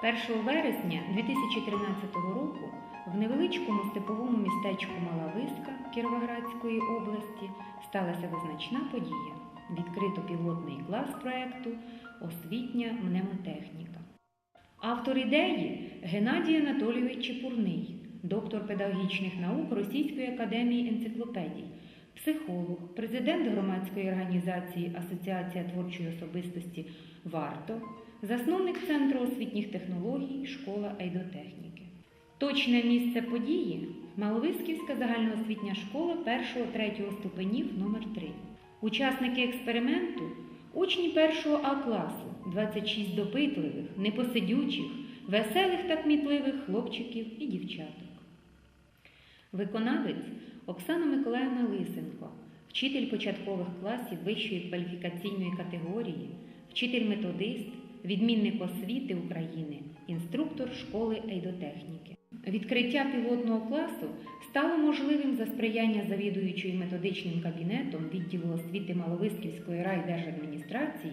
1 вересня 2013 року в невеличкому степовому містечку Мала Виска Кіровоградської області сталася визначна подія. Відкрито пілотний клас проекту Освітня мнемотехніка. Автор ідеї Геннадій Анатолійович Чепурний, доктор педагогічних наук Російської академії енциклопедій, психолог, президент громадської організації Асоціація творчої особистості Варто, засновник Центру освітніх технологій Школа Ейдотехніки. Точне місце події Маловисківська загальноосвітня школа 1-3 ступенів номер 3 Учасники експерименту учні 1 А класу, 26 допитливих, непосидючих, веселих та кмітливих хлопчиків і дівчаток. Виконавець Оксана Миколаївна Лисенко, вчитель початкових класів вищої кваліфікаційної категорії, вчитель-методист, відмінник освіти України, інструктор школи ейдотехніки. Відкриття пілотного класу стало можливим за сприяння завідуючої методичним кабінетом відділу освіти Маловисківської райдержадміністрації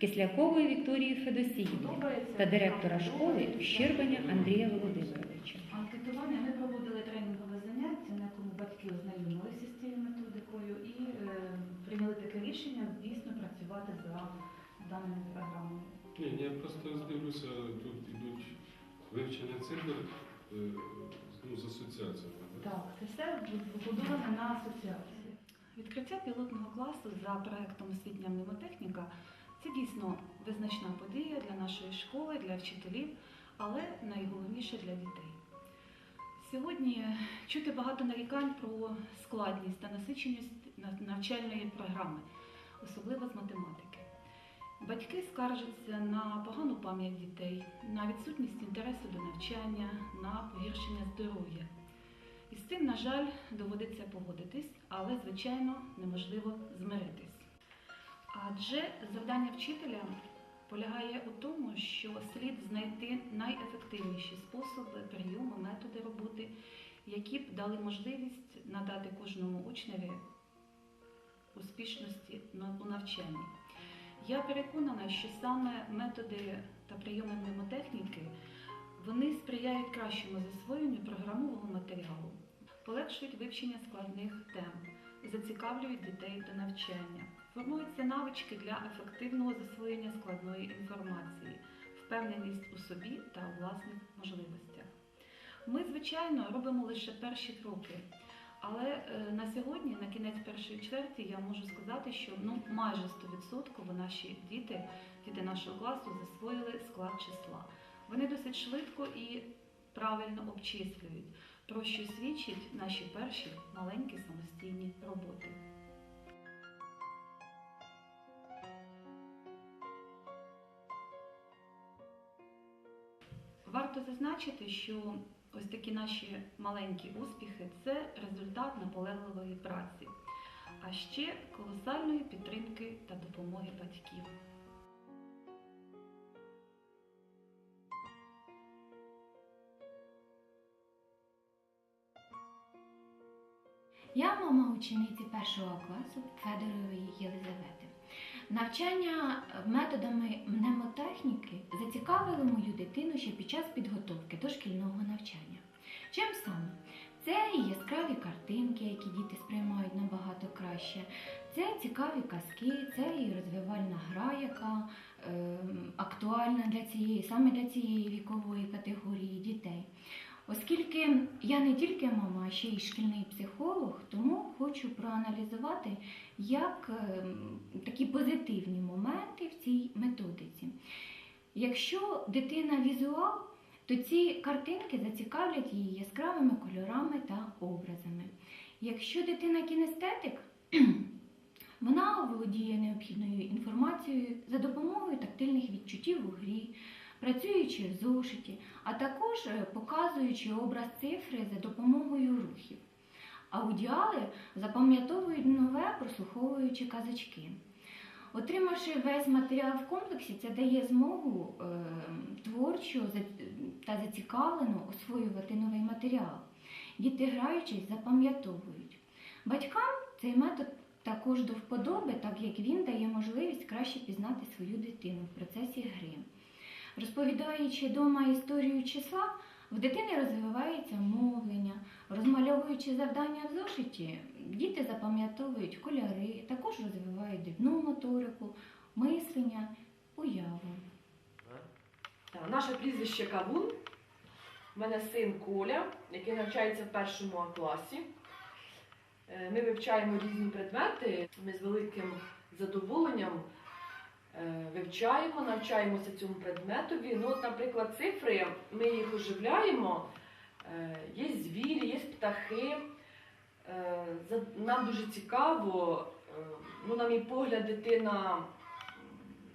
Кислякової Вікторії Федосіївни та директора школи Щербаня Андрія Володимировича. Анкетування ми проводили тренінгове заняття, на якому батьки ознайомилися з цією методикою і е, прийняли таке рішення дійсно працювати за даною програмою. Ні, я просто дивлюся, тут йдуть вивчення цифр е, ну, з асоціаціями. Так, це все побудоване на асоціації. Відкриття пілотного класу за проектом освітня мнемотехніка це дійсно визначна подія для нашої школи, для вчителів, але найголовніше для дітей. Сьогодні чути багато нарікань про складність та насиченість навчальної програми, особливо з математики. Батьки скаржаться на погану пам'ять дітей, на відсутність інтересу до навчання, на погіршення здоров'я. І з цим, на жаль, доводиться погодитись, але, звичайно, неможливо змиритись. Адже завдання вчителя полягає у тому, що слід знайти найефективніші способи, прийоми, методи роботи, які б дали можливість надати кожному учневі успішності у навчанні. Я переконана, що саме методи та прийоми мнемотехніки вони сприяють кращому засвоєнню програмового матеріалу, полегшують вивчення складних тем, зацікавлюють дітей до навчання, формуються навички для ефективного засвоєння складної інформації, впевненість у собі та у власних можливостях. Ми, звичайно, робимо лише перші кроки. Але е, на сьогодні, на кінець першої чверті, я можу сказати, що ну майже 100% наші діти, діти нашого класу, засвоїли склад числа. Вони досить швидко і правильно обчислюють, про що свідчать наші перші маленькі самостійні роботи. Варто зазначити, що ось такі наші маленькі успіхи це результат наполегливої праці, а ще колосальної підтримки та допомоги батьків. Я мама учениці першого класу Федорової Єлизавети. Навчання методами мнемотехніки зацікавило мою дитину ще під час підготовки. Чим саме? Це яскраві картинки, які діти сприймають набагато краще. Це цікаві казки, це і розвивальна гра, яка е, актуальна для цієї, саме для цієї вікової категорії дітей. Оскільки я не тільки мама, а ще й шкільний психолог, тому хочу проаналізувати як ем, такі позитивні моменти в цій методиці. Якщо дитина візуал, то ці картинки зацікавлять її яскравими кольорами та образами. Якщо дитина кінестетик, вона володіє необхідною інформацією за допомогою тактильних відчуттів у грі, працюючи в зошиті, а також е, показуючи образ цифри за допомогою рухів. Аудіали запам'ятовують нове, прослуховуючи казочки. Отримавши весь матеріал в комплексі, це дає змогу е, творчо та зацікавлено освоювати новий матеріал. Діти граючись, запам'ятовують. Батькам цей метод також до вподоби, так як він дає можливість краще пізнати свою дитину в процесі гри. Розповідаючи вдома історію числа, в дитини розвивається мовлення, розмальовуючи завдання в зошиті, діти запам'ятовують кольори, також розвивають дрібну моторику, мислення, уяву. Так, Наше прізвище Кавун. У мене син Коля, який навчається в першому класі. Е, Ми вивчаємо різні предмети. Ми з великим задоволенням е, вивчаємо, навчаємося цьому предметові. Ну, от, наприклад, цифри, ми їх оживляємо. Е, Є звірі, є птахи. Е, Нам дуже цікаво. Е, Ну, на мій погляд, дитина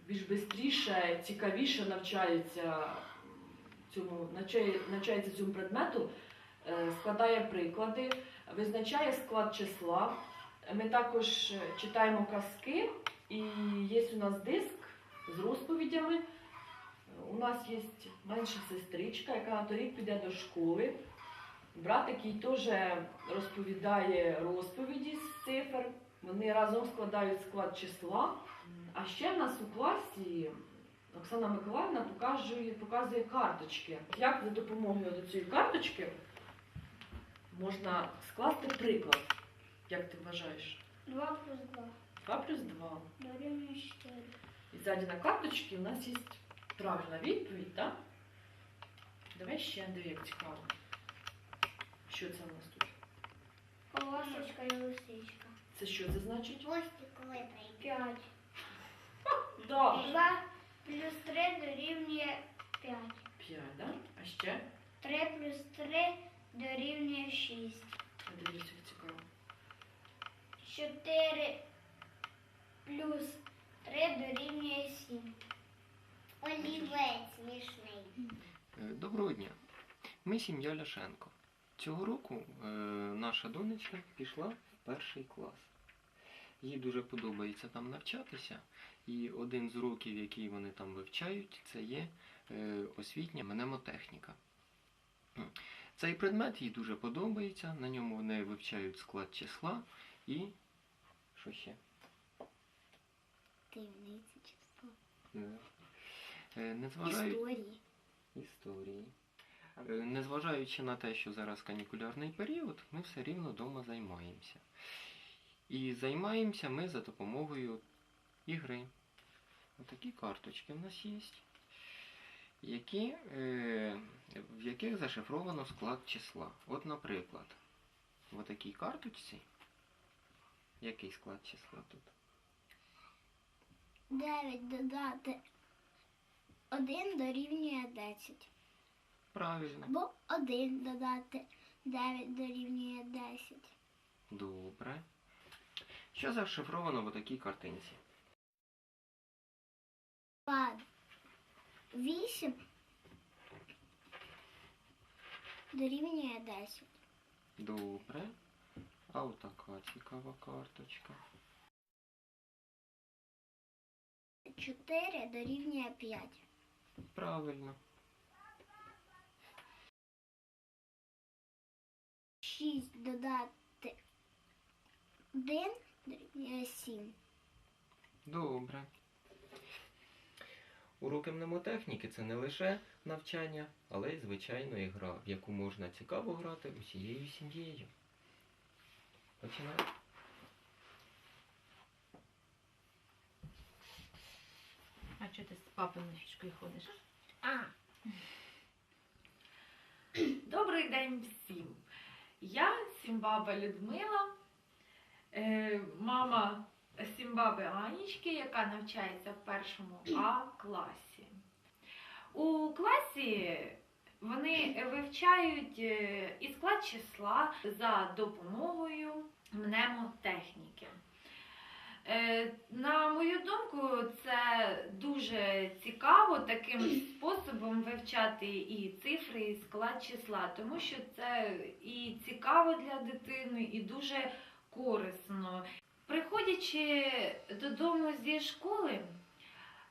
більш швидше, цікавіше навчається цьому, навчається цьому предмету, е, складає приклади, визначає склад числа. Ми також читаємо казки, і є у нас диск з розповідями. У нас є менша сестричка, яка на торік піде до школи. Брат, який теж розповідає розповіді з цифр. Вони разом складають склад числа. А ще в нас у класі Оксана Миколаївна показує, показує карточки. Як за допомогою до цієї карточки можна скласти приклад? Як ти вважаєш? 2 плюс 2 2 плюс 2. дорівнює 4. І ззаді на карточці у нас є правильна відповідь, так? Давай ще диви, як цікаво. Що це у нас тут? Колосочка і лисичка. Це що це значить? Хвостик 5. Да. 2 плюс 3 дорівнює 5. 5, да? А ще? 3 плюс 3 дорівнює 6. Я дивлюся, як цікаво. 4 плюс 3 дорівнює 7. Олівець смішний. Е, Доброго дня. Ми сім'я Ляшенко. Цього року е, наша донечка пішла в перший клас. Їй дуже подобається там навчатися, і один з уроків, який вони там вивчають, це є е, освітня мнемотехніка. Цей предмет їй дуже подобається, на ньому вони вивчають склад числа і. Що ще? Таємниці число. Е, Незважаючи... Історії. історії. Е, Незважаючи на те, що зараз канікулярний період, ми все рівно вдома займаємося. І займаємося ми за допомогою ігри. Отакі карточки в нас є, які, е, в яких зашифровано склад числа. От, наприклад, в такій карточці. Який склад числа тут? 9 додати 1 дорівнює 10. Правильно. Або 1 додати 9 дорівнює 10. Добре. Що зашифровано в такій картинці? 8 дорівнює 10. Добре. А отака цікава карточка. 4 дорівнює 5. Правильно. 6 додати 1 дорівнює 7. Добре. Уроки мнемотехніки це не лише навчання, але й звичайно і гра, в яку можна цікаво грати усією сім'єю. Починаємо. А чого ти з папиною фішкою ходиш? А. Добрий день всім. Я Сімбаба Людмила, е, мама Сімбаби Анічки, яка навчається в першому А класі. У класі вони вивчають е, і склад числа за допомогою мнемотехніки. Е, На мою думку, це дуже цікаво таким способом вивчати і цифри, і склад числа, тому що це і цікаво для дитини, і дуже корисно. Приходячи додому зі школи,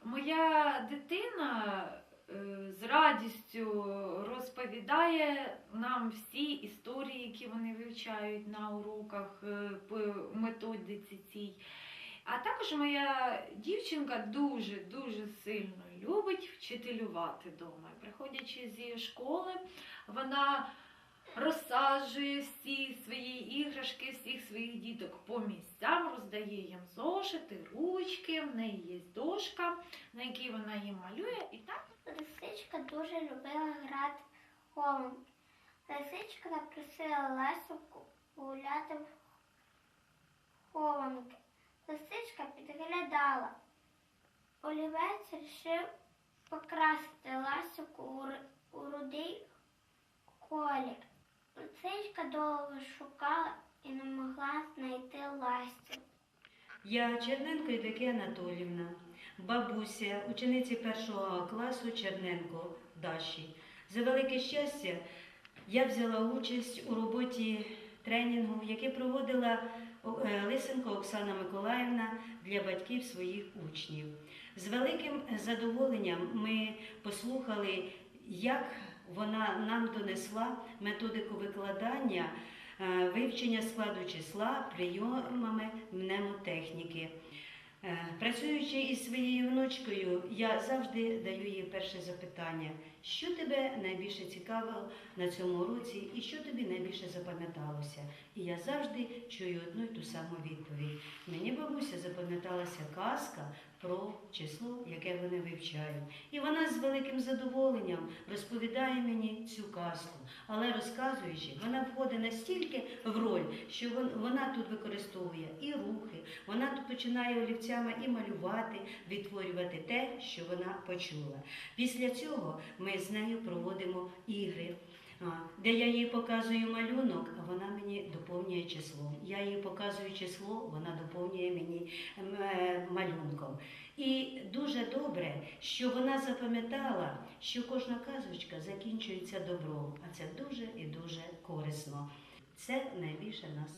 моя дитина е, з радістю розповідає нам всі історії, які вони вивчають на уроках е, по методиці цій. А також моя дівчинка дуже дуже сильно любить вчителювати вдома. Приходячи зі школи, вона розсаджує всі свої іграшки, всіх своїх діток по місцям, роздає їм зошити, ручки, в неї є дошка, на якій вона їм малює, і так Лисичка дуже любила грати хованки. Лисичка запросила Лесю гуляти в хованки. Лисичка підглядала. Олівець вирішив покрасити ласику у, рудий колір. Лисичка довго шукала і не могла знайти Ласю. Я Черненко Євдокія Анатолівна, бабуся, учениці першого класу Черненко Даші. За велике щастя, я взяла участь у роботі тренінгу, який проводила Лисенко Оксана Миколаївна для батьків своїх учнів. З великим задоволенням ми послухали, як вона нам донесла методику викладання е, вивчення складу числа прийомами мнемотехніки. Е, Працюючи із своєю внучкою, я завжди даю їй перше запитання, що тебе найбільше цікавило на цьому уроці і що тобі найбільше запам'яталося. І я завжди чую одну й ту саму відповідь. Мені бабуся запам'яталася казка про число, яке вони вивчають. І вона з великим задоволенням розповідає мені цю казку. Але розказуючи, вона входить настільки в роль, що вона тут використовує і рухи, вона тут починає олівцями і малювати, відтворювати те, що вона почула. Після цього ми з нею проводимо ігри. Де я їй показую малюнок, а вона мені доповнює число. Я їй показую число, вона доповнює мені е, малюнком. І дуже добре, що вона запам'ятала, що кожна казочка закінчується добром, а це дуже і дуже корисно. Це найбільше нас